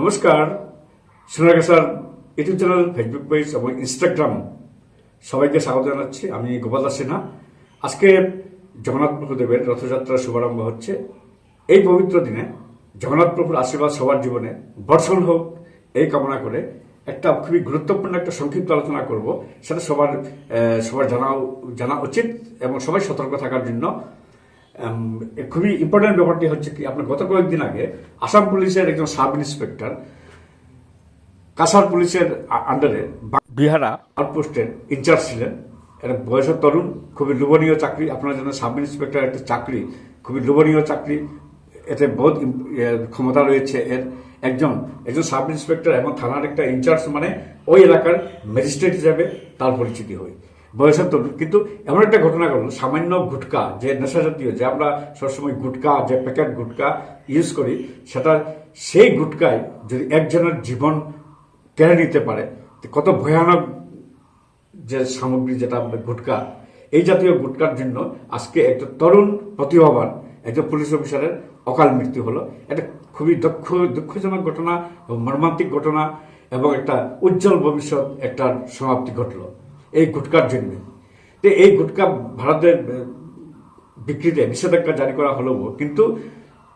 নমস্কার সোনাগাছার YouTube channel Facebook page এবং ইনস্টাগ্রাম সবাইকে স্বাগত জানাচ্ছি, আমি গোপাল দাস সিনহা। আজকে জগন্নাথ প্রভুদেবের রথযাত্রার শুভারম্ভ হচ্ছে। এই পবিত্র দিনে জগন্নাথ প্রভুর আশীর্বাদ সবার জীবনে, বর্ষণ হোক, এই কামনা করে একটা খুবই গুরুত্বপূর্ণ একটা সংক্ষিপ্ত আলোচনা করব। সেটা সবার সবার জানা জানা উচিত এবং সবাই সতর্ক থাকার জন্য খুবই ইম্পর্টেন্ট ব্যাপারটি হচ্ছে কি আপনার গত কয়েকদিন আগে আসাম পুলিশের একজন সাব ইন্সপেক্টর কাসার পুলিশের আন্ডারে বিহারা। আউটপোস্টের ইনচার্জ ছিলেন। একটা বয়সের তরুণ খুবই লোভনীয় চাকরি আপনারা জানেন সাব ইন্সপেক্টর একটা চাকরি খুবই লোভনীয় চাকরি এতে বহুত ক্ষমতা রয়েছে। এর একজন একজন সাব ইন্সপেক্টর এবং থানার একটা ইনচার্জ মানে ওই এলাকার ম্যাজিস্ট্রেট হিসাবে তার পরিচিতি হয়। বয়সের তরুণ কিন্তু এমন একটা ঘটনা ঘটল, সামান্য গুটকা, যে নেশা জাতীয়, যে আমরা সবসময় গুটকা, যে প্যাকেট গুটকা ইউজ করি, সেটা সেই গুটকায় যদি একজনের জীবন কেড়ে নিতে পারে কত ভয়ানক যে সামগ্রী যেটা আমরা গুটকা। এই জাতীয় গুটকার জন্য আজকে একটা তরুণ প্রতিভাবান একজন পুলিশ অফিসারের অকাল মৃত্যু হলো। এটা খুবই দুঃখ, দুঃখজনক ঘটনা এবং মর্মান্তিক ঘটনা এবং একটা উজ্জ্বল ভবিষ্যৎ একটা সমাপ্তি ঘটলো। এই গুটকার জন্য। তো এই গুটকা ভারতের বিক্রিতে নিষেধাজ্ঞা জারি করা হলেও কিন্তু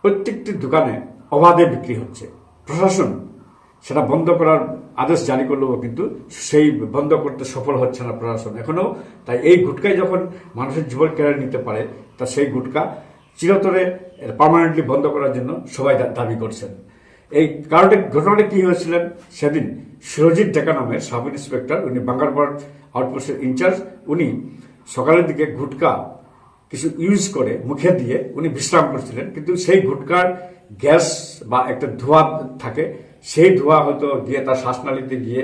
প্রত্যেকটি দোকানে অবাধে বিক্রি হচ্ছে। প্রশাসন সেটা বন্ধ করার আদেশ জারি করলেও কিন্তু সেই বন্ধ করতে সফল হচ্ছে না প্রশাসন এখনও তাই এই গুটকায় যখন মানুষের জীবন কেড়ে নিতে পারে, তা সেই গুটকা চিরতরে পার্মানেন্টলি বন্ধ করার জন্য সবাই দাবি করছেন। এই কারণে, ঘটনাটা কি হয়েছিলেন? সেদিন সুরজিৎ ডেকা নামের সাব ইন্সপেক্টর উনি বাঙ্গারপাড় আউটপোস্টের ইনচার্জ উনি সকালের দিকে গুটকা কিছু ইউজ করে মুখে দিয়ে উনি বিশ্রাম করছিলেন। কিন্তু সেই গুটকার গ্যাস বা একটা ধোঁয়া থাকে, সেই ধোঁয়া হয়তো গিয়ে তার শ্বাসনালীতে গিয়ে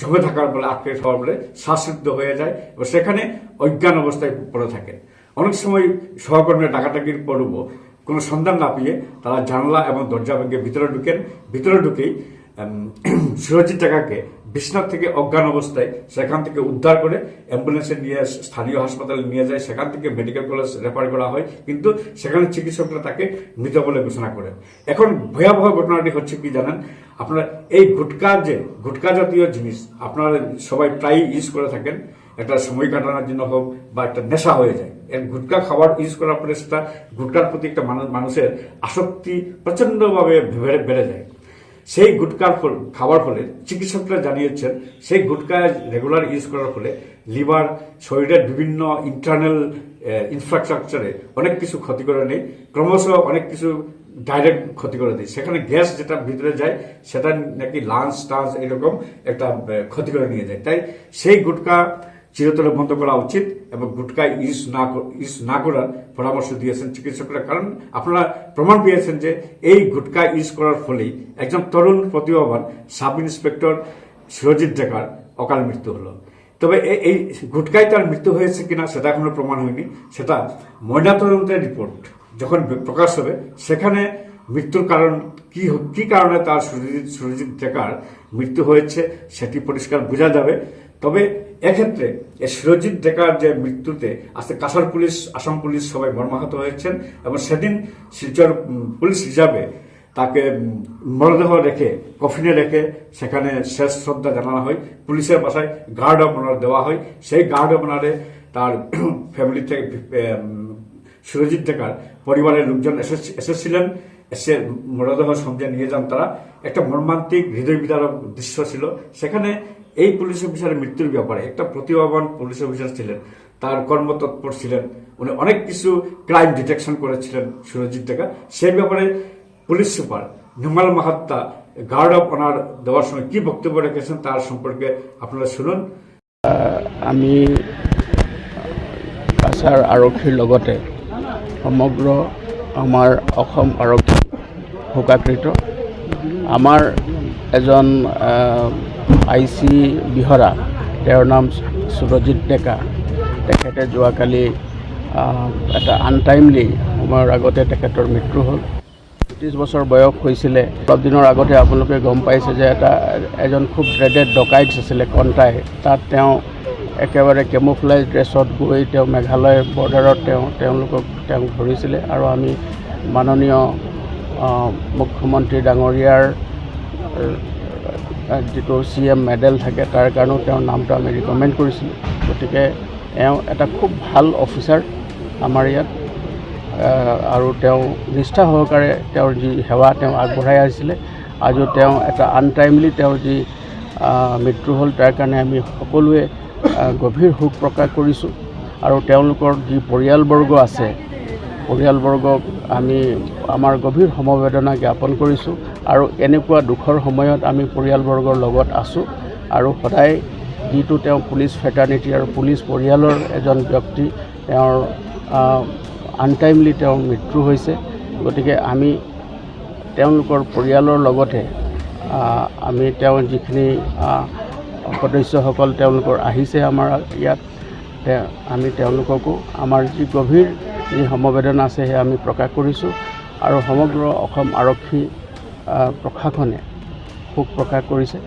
জমে থাকার বলে আটকে থাকার বলে শ্বাসরুদ্ধ হয়ে যায় এবং সেখানে অজ্ঞান অবস্থায় পড়ে থাকে। অনেক সময় সহকর্মীরা ডাকাটাকির পড়ব কোনো সন্ধান না পেয়ে তারা জানলা এবং দরজা ভেঙে ভিতরে ঢুকেন। ভিতরে ঢুকেই সুরজিৎ টাকাকে বিশ্বনাথ থেকে অজ্ঞান অবস্থায় সেখান থেকে উদ্ধার করে অ্যাম্বুলেন্সে নিয়ে স্থানীয় হাসপাতালে নিয়ে যায়, সেখান থেকে মেডিকেল কলেজ রেফার করা হয়, কিন্তু সেখানে চিকিৎসকরা তাকে মৃত বলে ঘোষণা করেন এখন ভয়াবহ ঘটনাটি হচ্ছে কি জানেন? আপনারা এই গুটকা যে, গুটকা জাতীয় জিনিস, আপনারা সবাই প্রায় ইউজ করে থাকেন। একটা সময় কাটানোর জন্য হোক বা একটা নেশা হয়ে যায়। এক গুটকা খাবার ইউজ করার পরে সেটা গুটকার প্রতি একটা মানুষের আসক্তি প্রচন্ডভাবে বেড়ে বেড়ে যায়। সেই গুটকার খাওয়ার ফলে চিকিৎসকরা জানিয়েছেন, সেই গুটকা রেগুলার ইউজ করার ফলে লিভার, শরীরের বিভিন্ন ইন্টারনাল ইনফ্রাস্ট্রাকচারে অনেক কিছু ক্ষতি করে নেই ক্রমশ অনেক কিছু ডাইরেক্ট ক্ষতি করে দেয়। সেখানে গ্যাস যেটা ভিতরে যায়, সেটা নাকি লাঞ্চ টাঞ্চ এরকম একটা ক্ষতি করে নিয়ে যায়। তাই সেই গুটকা চিরতরে বন্ধ করা উচিত এবং গুটকা ইউজ না ইউজ না করার পরামর্শ দিয়েছেন চিকিৎসকরা। কারণ আপনারা প্রমাণ পেয়েছেন যে এই গুটকা ইউজ করার ফলেই একজন তরুণ প্রতিভাবান সাব ইন্সপেক্টর সুরজিৎ ডেকার অকাল মৃত্যু হলো। তবে এই গুটকায় তার মৃত্যু হয়েছে কিনা সেটা এখনও প্রমাণ হয়নি। সেটা ময়নাতদন্তের রিপোর্ট যখন প্রকাশ হবে, সেখানে মৃত্যুর কারণ কি কি কারণে তার সুরজিৎ সুরজিৎ ডেকার মৃত্যু হয়েছে সেটি পরিষ্কার বোঝা যাবে। তবে এক্ষেত্রে সুরজিৎ ডেকার যে মৃত্যুতে আজকে কাসার পুলিশ, আসাম পুলিশ সবাই মর্মাহত হয়েছেন এবং সেদিন শিলচর পুলিশ হিসাবে তাকে মরদেহ রেখে, কফিনে রেখে সেখানে শেষ শ্রদ্ধা জানানো হয়। পুলিশের বাসায় গার্ড অব অনার দেওয়া হয়। সেই গার্ড অব অনারে তার ফ্যামিলি থেকে সুরজিৎ ডেকার পরিবারের লোকজন এসে- এসেছিলেন। এসে মরদেহ সঙ্গে নিয়ে যান তারা। একটা মর্মান্তিক হৃদয় বিদারক দৃশ্য ছিল। সেখানে এই পুলিশ অফিসারের মৃত্যুর ব্যাপারে একটা প্রতিভাবান পুলিশ অফিসার ছিলেন। তার কর্মতৎপর ছিলেন। উনি অনেক কিছু ক্রাইম ডিটেকশন করেছিলেন সুরজিৎ ডেকা সেই ব্যাপারে police super Nirmal Mahatta, guard of honour দেওয়ার সময় কি বক্তব্য রেখেছেন তার সম্পর্কে আপনারা শুনুন। আমি কাছাৰ আৰক্ষীৰ লগতে সমগ্ৰ আমাৰ অসম আৰক্ষী শোকাকৃত আমাৰ এজন আই চি বিহৰা, তেওঁৰ নাম সুৰজিৎ ডেকা। তেখেতে যোৱাকালি এটা আনটাইমলি সময়ৰ আগতে তেখেতৰ মৃত্যু হ'ল। ত্ৰিছ বছৰ বয়স হৈছিলে। অলপ দিনৰ আগতে আপোনালোকে গম পাইছে যে এটা, এজন খুব ড্ৰেডেড ডকাইটছ আছিলে কণ্টাই। তাত তেওঁ একেবাৰে কেমোফ্লাইজ ড্ৰেছত গৈ তেওঁ মেঘালয় বৰ্ডাৰত তেওঁ তেওঁলোকক তেওঁক ধৰিছিলে আৰু আমি মাননীয় মুখ্যমন্ত্ৰী ডাঙৰীয়াৰ যিটো চি এম মেডেল থাকে তাৰ কাৰণেও তেওঁৰ নামটো আমি ৰিকমেণ্ড কৰিছিলোঁ। গতিকে এওঁ এটা খুব ভাল অফিচাৰ আমাৰ ইয়াত আৰু তেওঁ নিষ্ঠা সহকাৰে তেওঁৰ যি সেৱা তেওঁ আগবঢ়াই আহিছিলে। আজিও তেওঁ এটা আনটাইমলি তেওঁৰ যি মৃত্যু হ'ল তাৰ কাৰণে আমি সকলোৱে গভীৰ শোক প্ৰকাশ কৰিছোঁ। আৰু তেওঁলোকৰ যি পৰিয়ালবৰ্গ আছে, পৰিয়ালবৰ্গক আমি আমাৰ গভীৰ সমবেদনা জ্ঞাপন কৰিছোঁ আৰু এনেকুৱা দুখৰ সময়ত আমি পৰিয়ালবৰ্গৰ লগত আছোঁ আৰু সদায় যিটো তেওঁ পুলিচ ফেটাৰ্নিটি আৰু পুলিচ পৰিয়ালৰ এজন ব্যক্তি, তেওঁৰ আনটাইমলি তেওঁৰ মৃত্যু হৈছে। গতিকে আমি তেওঁলোকৰ পৰিয়ালৰ লগতে আমি তেওঁৰ যিখিনি সদস্যসকল তেওঁলোকৰ আহিছে আমাৰ ইয়াত। আমি তেওঁলোককো আমাৰ যি গভীৰ যি সমবেদনা আছে সেয়া আমি প্ৰকাশ কৰিছোঁ আৰু সমগ্ৰ অসম আৰক্ষী প্ৰশাসনে শোক প্ৰকাশ কৰিছে।